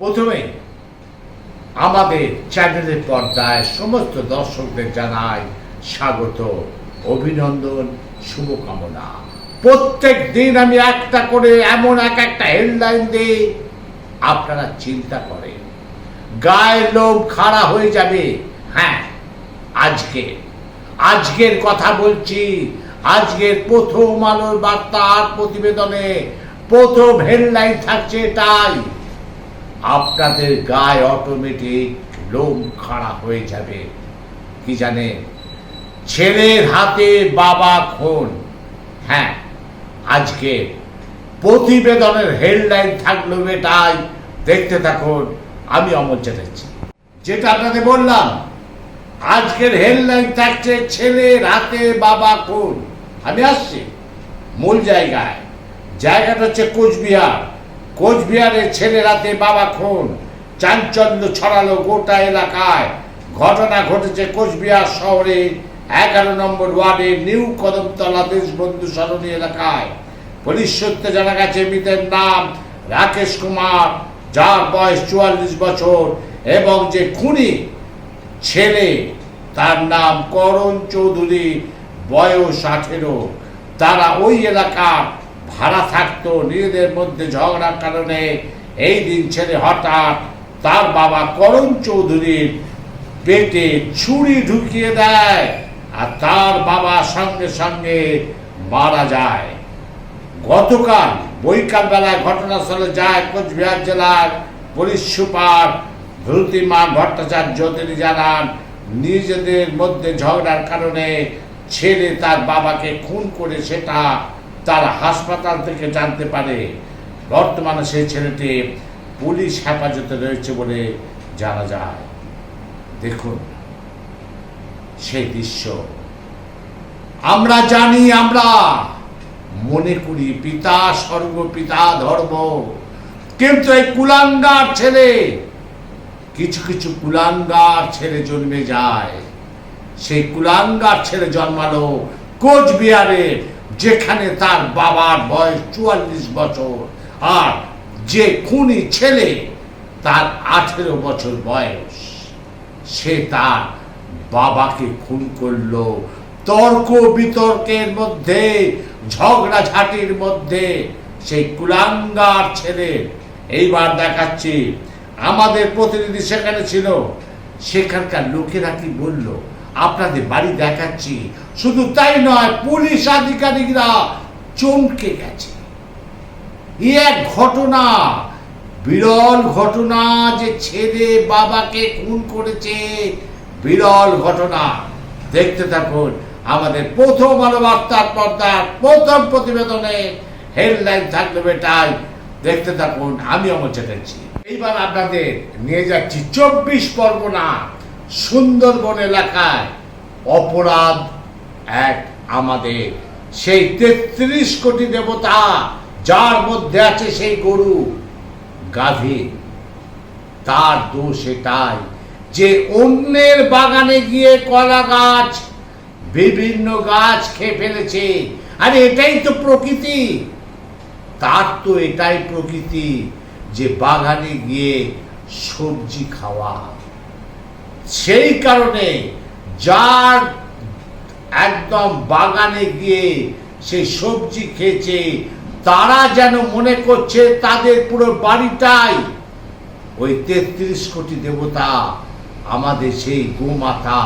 প্রথমে আমাদের চ্যানেলের পর্দায় সমস্ত দর্শকদের জানাই স্বাগত, অভিনন্দন, শুভকামনা। প্রত্যেক দিন আমি একটা করে এমন এক একটা হেডলাইন দিই, আপনারা চিন্তা করেন, গায়ের লোম খাড়া হয়ে যাবে। হ্যাঁ আজকে, আজকের কথা বলছি, আজকের প্রথম আলোর বার্তার প্রতিবেদনে প্রথম হেডলাইন থাকছে এটাই। আপনাদের গায়ে অটোমেটিক লোম খাড়া হয়ে যাবে। কি জানে? ছেলের হাতে বাবা খুন। হ্যাঁ আজকে প্রতিবেদনের হেডলাইন থাকল এটাই দেখতে থাকুন, আমি অমর চ্যাটার্জি। যেটা আপনাদের বললাম, আজকের হেডলাইন থাকছে ছেলের হাতে বাবা খুন। আমি আসছি মূল জায়গায়। জায়গাটা হচ্ছে কোচবিহার। কোচবিহারের ছেলের হাতে বাবা খুন। চাঞ্চল্য ছড়ালো গোটা এলাকায়। ঘটনা ঘটেছে কোচবিহার শহরে, এগারো নম্বর ওয়ার্ডের নিউ কদমতলা দেশবন্ধু সরণী এলাকায়। পুলিশ সূত্রে জানা গেছে, মৃতের নাম রাকেশ কুমার, যার বয়স চুয়াল্লিশ বছর এবং যে খুনি ছেলে, তার নাম করণ চৌধুরী, বয়স আঠেরো। তারা ওই এলাকার ভাড়া থাকতো, নিজেদের মধ্যে ঝগড়ার কারণে এই দিন ছেলে হঠাৎ তার বাবা করণ চৌধুরীর পেটে ছুরি ঢুকিয়ে দেয় আর তার বাবা সঙ্গে সঙ্গে মারা যায়। গতকাল বৈকাল বেলায় ঘটনাস্থলে যায় কোচবিহার জেলার পুলিশ সুপার ধ্রুতিমা ভট্টাচার্য। তিনি জানান, নিজেদের মধ্যে ঝগড়ার কারণে ছেলে তার বাবাকে খুন করে সেটা তার হাসপাতাল থেকে জানতে পারে, বর্তমানে সেই ছেলেটি পুলিশ হেফাজতে রয়েছে বলে জানা যায়। দেখুন, সেই দৃশ্য। আমরা জানি, আমরা মনে করি, পিতা স্বর্গ, পিতা ধর্ম। কিন্তু এই কুলাঙ্গার ছেলে, কিছু কিছু কুলাঙ্গার ছেলে জন্মে যায়। সেই কুলাঙ্গার ছেলে জন্মালো কোচবিহারে যেখানে তার বাবার বয়স চুয়াল্লিশ বছর, আর যে খুনি ছেলে তার আঠেরো বছর বয়স, সে তার বাবাকে খুন করল। তর্ক বিতর্কের মধ্যে, ঝগড়া ঝগড়াঝাটির মধ্যে সেই কুলাঙ্গার ছেলে, এইবার দেখাচ্ছি, আমাদের প্রতিনিধি সেখানে ছিল। সেখানকার লোকেরা কি বলল? আপনাদের বাড়ি দেখাচ্ছি। শুধু তাই নয়, পুলিশ আধিকারিকরা চমকে গেছে। এ এক ঘটনা, বিরল ঘটনা যে ছেলে বাবাকে খুন করেছে, বিরল ঘটনা। দেখতে থাকুন, আমাদের প্রথম আলো বার্তার পর্দার প্রথম প্রতিবেদনে হেডলাইন থাকবে বেটাই। দেখতে থাকুন, আমি অমর চ্যাটার্জি। এইবার আপনাদের নিয়ে যাচ্ছি চব্বিশ পরগনা। সুন্দরবন এলাকায় অপরাধ এক আমাদের। সেই তেত্রিশ কোটি দেবতা যার মধ্যে আছে সেই গরু, গাভী। তার দোষ এটাই যে অন্যের বাগানে গিয়ে কলা গাছ, বিভিন্ন গাছ খেয়ে ফেলেছে। আরে এটাই তো প্রকৃতি। তার তো এটাই প্রকৃতি যে বাগানে গিয়ে সবজি খাওয়া। সেই কারণে যার একদম বাগানে গিয়ে সেই সবজি খেয়েছে, তারা যেন মনে করছে তাদের পুরো বাড়িটাই ওই তেত্রিশ কোটি দেবতা আমাদের সেই গোমাতা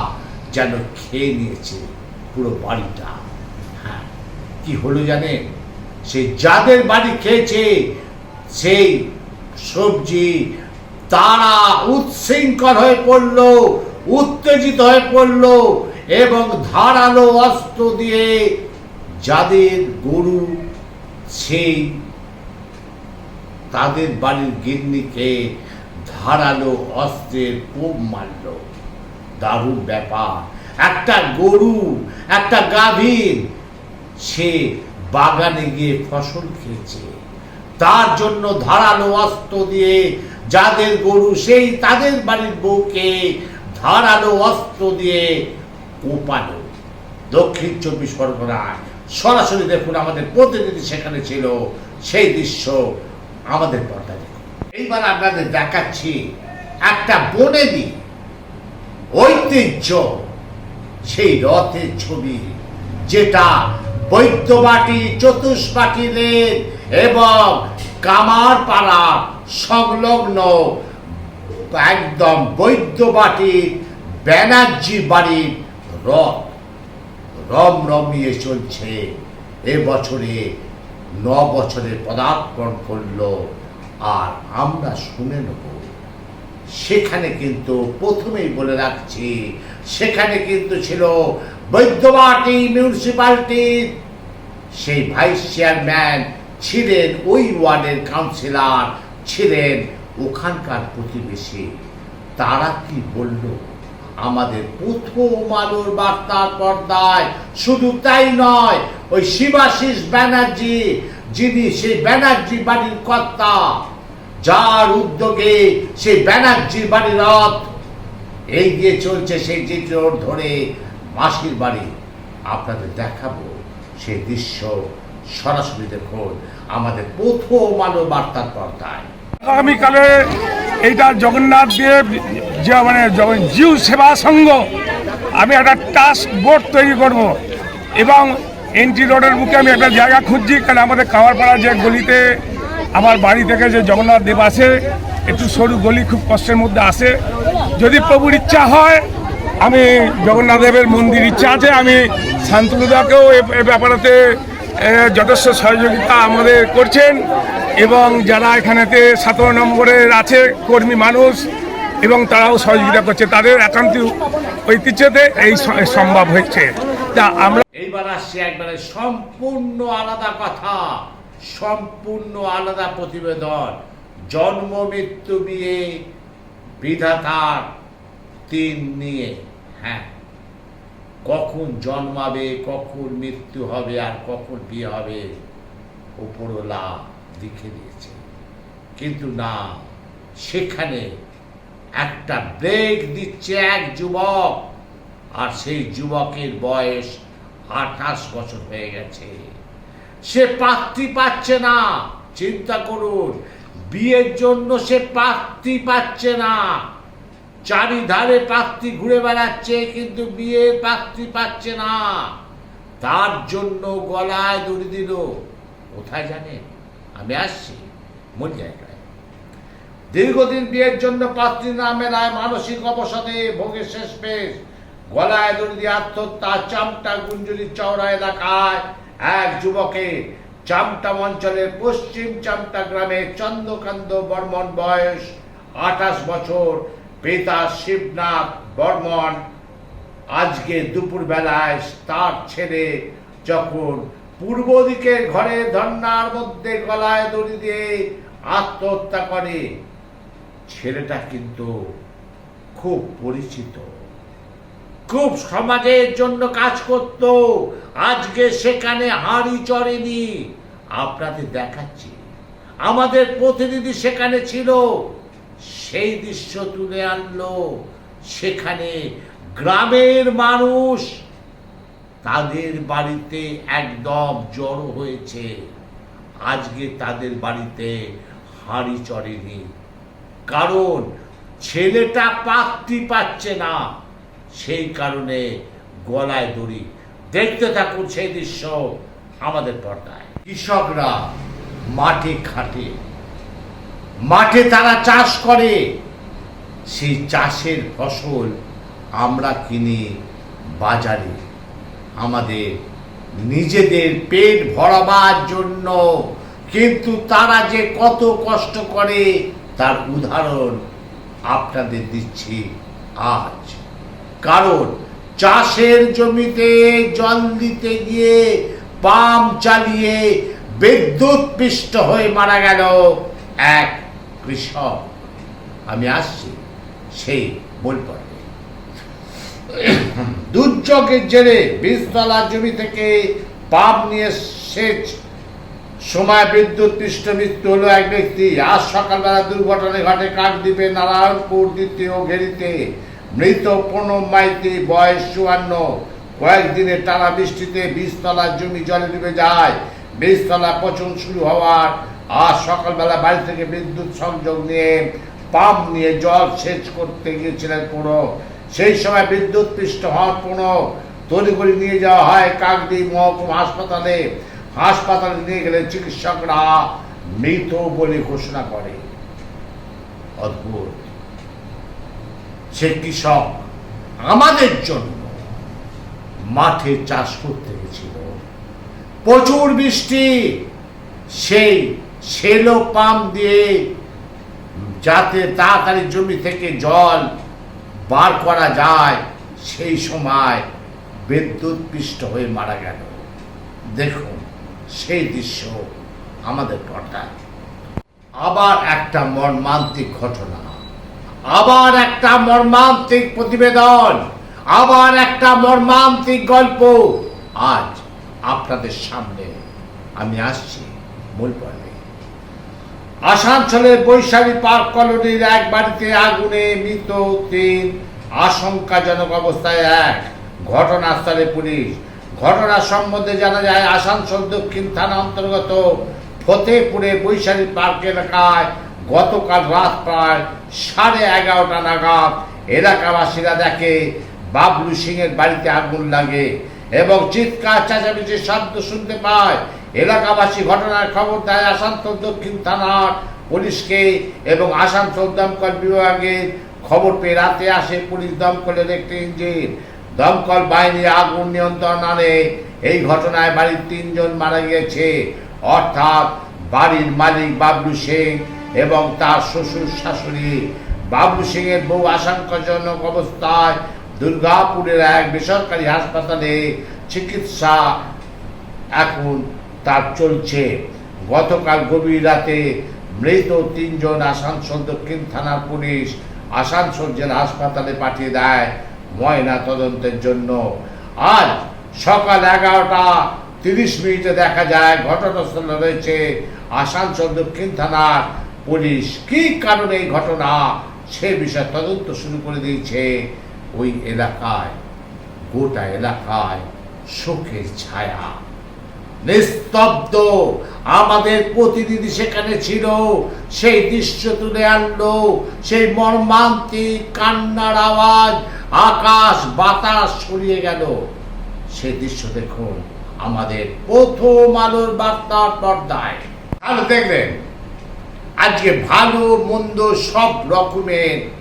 যেন খেয়ে নিয়েছে পুরো বাড়িটা। হ্যাঁ কি হলো জানেন? সেই যাদের বাড়ি খেয়েছে, সেই সবজি তারা উচ্ছৃঙ্খল হয়ে পড়ল, উত্তেজিত হয়ে পড়ল এবং ধারালো অস্ত্র দিয়ে যাদের গরু সেই তাদের বাড়ির গিন্নিকে ধারালো অস্ত্রের কোপ মারল। দারুণ ব্যাপার। একটা গরু, একটা গাভীর, সে বাগানে গিয়ে ফসল খেয়েছে। তার জন্য ধারালো অস্ত্র দিয়ে যাদের গরু সেই তাদের বাড়ির বউকে ধারালো অস্ত্র দিয়ে কোপালো। দক্ষিণ চব্বিশ পরগনায় সরাসরি দেখুন, আমাদের প্রতিনিধি সেখানে ছিল। সেই দৃশ্য আমাদের পর্দায় দেখুন। এইবার আপনাদের দেখাচ্ছি একটা বনেদি ঐতিহ্য, সেই রথের ছবি, যেটা বৈদ্যবাটি, চতুষ্পাটি লেন এবং কামারপাড়া সংলগ্ন একদম বৈদ্যবাটি ব্যানার্জি বাড়ির রথ রম রমিয়ে চলছে। এ বছরে ন বছরে পদার্পণ করল আর আমরা শুনে নেব। সেখানে কিন্তু প্রথমেই বলে রাখছি, সেখানে কিন্তু ছিল বৈদ্যবাটি মিউনিসিপালিটির সেই ভাইস চেয়ারম্যান ছিলেন ওই ওয়ার্ডের কাউন্সিলর, ছিলেন ওখানকার প্রতিবেশী। তারা কি বলল? আমাদের প্রথম আলোর বার্তার পর্দায় শুধু তাই নয়, ওই শিবাশিস ব্যানার্জি, যিনি সেই ব্যানার্জি বাড়ির কর্তা, যার উদ্যোগে সেই ব্যানার্জি বাড়ির রথ এই দিয়ে চলছে সেই চিত্র ধরে মাসির বাড়ি। আপনাদের দেখাবো সেই দৃশ্য। সরাসরি দেখুন আমাদের প্রথম আলো বার্তার পর্দায় আগামীকালে এইটা জগন্নাথ দেব যে মানে জিউ সেবা সংঘ, আমি একটা টাস্ক বোর্ড তৈরি করব এবং এনটি রোডের বুকে আমি একটা জায়গা খুঁজছি, কারণ আমাদের কামারপাড়া যে গলিতে আমার বাড়ি থেকে যে জগন্নাথ দেব আসে, একটু সরু গলি খুব কষ্টের মধ্যে আসে। যদি প্রভুর ইচ্ছা হয়, আমি জগন্নাথ দেবের মন্দির ইচ্ছা আছে, আমি শান্তনুদাকেও এ- ব্যাপারেতে যথেষ্ট সহযোগিতা আমাদের করছেন এবং যারা এখানেতে সতেরো নম্বরের আছে কর্মী মানুষ এবং তারাও সহযোগিতা করছে, তাদের একান্ত ঐতিহ্যতে এই সম্ভব হয়েছে। তা আমরা এইবার আসছে একবারে সম্পূর্ণ আলাদা কথা, সম্পূর্ণ আলাদা প্রতিবেদন। জন্ম, মৃত্যু নিয়ে, বিধাতার তিন নিয়ে। হ্যাঁ। কখন জন্মাবে, কখন মৃত্যু হবে আর কখন বিয়ে হবে উপরওয়ালা লিখে দিয়েছে। কিন্তু না, সেখানে একটা ব্রেক দিচ্ছে এক যুবক আর সেই যুবকের বয়স আঠাশ বছর হয়ে গেছে। সে পাত্রী পাচ্ছে না, চিন্তা করুন, বিয়ের জন্য সে পাত্রী পাচ্ছে না। চারিধারে পাত্রী ঘুরে বেড়াচ্ছে, কিন্তু বিয়ে পাত্রী পাচ্ছে না। তার জন্য গলায় দড়ি দিল। কোথায় জানেন আমি আসছি মূল জায়গায় দীর্ঘদিন বিয়ের জন্য পাত্রী না মেলায় মানসিক অবসাদে ভোগের শেষ পেশ। গলায় দড়ি দিয়ে আত্মহত্যা, চামটা গুঞ্জুরি চওড়া এলাকায়। এক যুবকের চামটা অঞ্চলের পশ্চিম চামটা গ্রামে চন্দ্রকান্ত বর্মন বয়স আঠাশ বছর। পিতা শিবনাথ বর্মন আজকে দুপুর বেলায় তার ছেড়ে যখন পূর্ব দিকের ঘরে ধর্নার মধ্যে গলায় দড়ি দিয়ে আত্মহত্যা করে, ছেলেটা কিন্তু খুব পরিচিত। খুব সমাজের জন্য কাজ করত। আজকে সেখানে হাঁড়ি চড়েনি। আপনাদের দেখাচ্ছি। আমাদের প্রতিনিধি সেখানে ছিল। সেই দৃশ্য তুলে আনলো। সেখানে গ্রামের মানুষ তাদের বাড়িতে একদম জড়ো হয়েছে। আজকে তাদের বাড়িতে হাঁড়ি চড়েনি। কারণ ছেলেটা পাত্রী পাচ্ছে না। সেই কারণে গলায় দড়ি। দেখতে থাকুন সেই দৃশ্য আমাদের পর্দায়। কৃষকরা মাঠে খাটে মাঠে তারা চাষ করে। সেই চাষের ফসল আমরা কিনি বাজারে, আমাদের নিজেদের পেট ভরাবার জন্য। কিন্তু তারা যে কত কষ্ট করে, তার উদাহরণ আপনাদের দিচ্ছি আজ। কারণ চাষের জমিতে জল দিতে গিয়ে পাম্প চালিয়ে বিদ্যুৎ পিষ্ট হয়ে মারা গেল এক কৃষক, আমি আসছি সেই বলপরে দুর্যোগের জেরে বীজতলা জমি থেকে পাম্প নিয়ে সেচ। সময় বিদ্যুৎ পৃষ্ঠ মৃত্যু হলো এক ব্যক্তি। আজ সকালবেলা দুর্ঘটনা ঘটে কাকদ্বীপে নারায়ণপুর দ্বিতীয় ঘেরিতে মৃত প্রণব মাইতি, বয়স চুয়ান্ন। কয়েকদিনে টানা বৃষ্টিতে বীজতলার জমি জলে ডুবে যায়। বীজতলা পচন শুরু হওয়ার আজ সকালবেলা বাড়ি থেকে বিদ্যুৎ সংযোগ নিয়ে পাম্প নিয়ে জল সেচ করতে গিয়েছিলেন পুরো। সেই সময় বিদ্যুৎ পৃষ্ঠ হওয়ার পুরো তড়িঘড়ি নিয়ে যাওয়া হয় কাকদি মহকুমা হাসপাতালে। হাসপাতালে নিয়ে গেলে চিকিৎসকরা মৃত বলে ঘোষণা করে। অদ্ভুত। সে কৃষক আমাদের জন্য মাঠে চাষ করতে গেছিল। প্রচুর বৃষ্টি, সেই সেলো পাম্প দিয়ে যাতে তাড়াতাড়ি জমি থেকে জল বার করা যায়, সেই সময় বিদ্যুৎ পৃষ্ঠ হয়ে মারা গেল। দেখুন, সেই দৃশ্য আমাদের পর্দায়। আবার একটা মর্মান্তিক ঘটনা, আবার একটা মর্মান্তিক প্রতিবেদন, আবার একটা মর্মান্তিক গল্প। আজ আপনাদের সামনে আমি আসছি মূল আসানসোলের বৈশালী পার্ক কলোনির এক বাড়িতে আগুনে মৃত তিন আশঙ্কাজনক অবস্থায় এক ঘটনাস্থলে পুলিশ। ঘটনা সম্বন্ধে জানা যায়, আসানসোল দক্ষিণ থানা অন্তর্গত ফতেপুরে বৈশালী পার্ক এলাকায় গতকাল রাত প্রায় সাড়ে এগারোটা নাগাদ এলাকাবাসীরা দেখে বাবলু সিং এর বাড়িতে আগুন লাগে এবং চিৎকার চেঁচামেচির শব্দ শুনতে পায়। এলাকাবাসী ঘটনার খবর দেয় আসানসোল দক্ষিণ থানার পুলিশকে এবং আসানসোল দমকল বিভাগের খবর পেয়ে রাতে আসে পুলিশ দমকলের একটি ইঞ্জিন। দমকল বাহিনী আগুন নিয়ন্ত্রণ আনে। এই ঘটনায় বাড়ির তিনজন মারা গিয়েছে। অর্থাৎ বাড়ির মালিক বাবলু সিং এবং তার শ্বশুর শাশুড়ি। বাবলু সিং এর বউ আশঙ্কাজনক অবস্থায় দুর্গাপুরের এক বেসরকারি হাসপাতালে চিকিৎসা এখন তার চলছে। গতকাল গভীর রাতে মৃত তিনজন আসানসোল দক্ষিণ থানার পুলিশ আসানসোল জেলা হাসপাতালে পাঠিয়ে দেয় ময়না তদন্তের জন্য। আজ সকাল এগারোটা তিরিশ মিনিটে দেখা যায় ঘটনাস্থলে রয়েছে আসানসোল দক্ষিণ থানার পুলিশ। কি কারণে এই ঘটনা? সে বিষয়ে তদন্ত শুরু করে দিয়েছে ওই এলাকায়, গোটা এলাকায় শোকের ছায়া। নিস্তব্ধ। আমাদের প্রতিনিধি সেখানে ছিল। সেই দৃশ্য তুলে আনলো। সেই মর্মান্তিক কান্নার আওয়াজ, আকাশ, বাতাস ছড়িয়ে গেল। সেই দৃশ্য দেখুন আমাদের প্রথম আলোর বার্তার পর্দায়। ভালো দেখলেন আজকে ভালো, মন্দ সব রকমের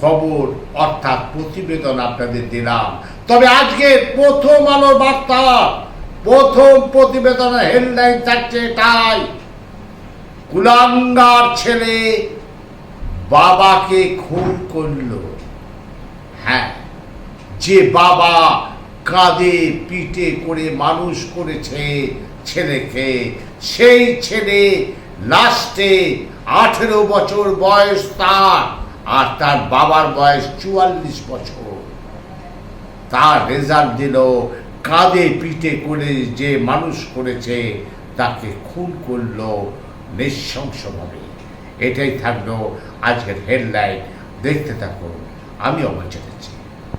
খবর অর্থাৎ প্রতিবেদন আপনাদের দিলাম। তবে আজকে প্রথম আলোর বার্তা প্রথম প্রতিবেদনের হেডলাইন থাকছে এটাই কুলাঙ্গার ছেলে বাবাকে খুন করল। হ্যাঁ যে বাবা কাঁধে পিঠে করে মানুষ করেছে ছেলেকে, সেই ছেলে লাস্টে আঠেরো বছর বয়স তার, আর তার বাবার বয়স চুয়াল্লিশ বছর। তার রেজাল্ট দিল কাঁধে পিঠে করে যে মানুষ করেছে, তাকে খুন করল নৃশংসভাবে। এটাই থাকল আজকের হেডলাইন দেখতে থাকুন। আমি ছেড়েছি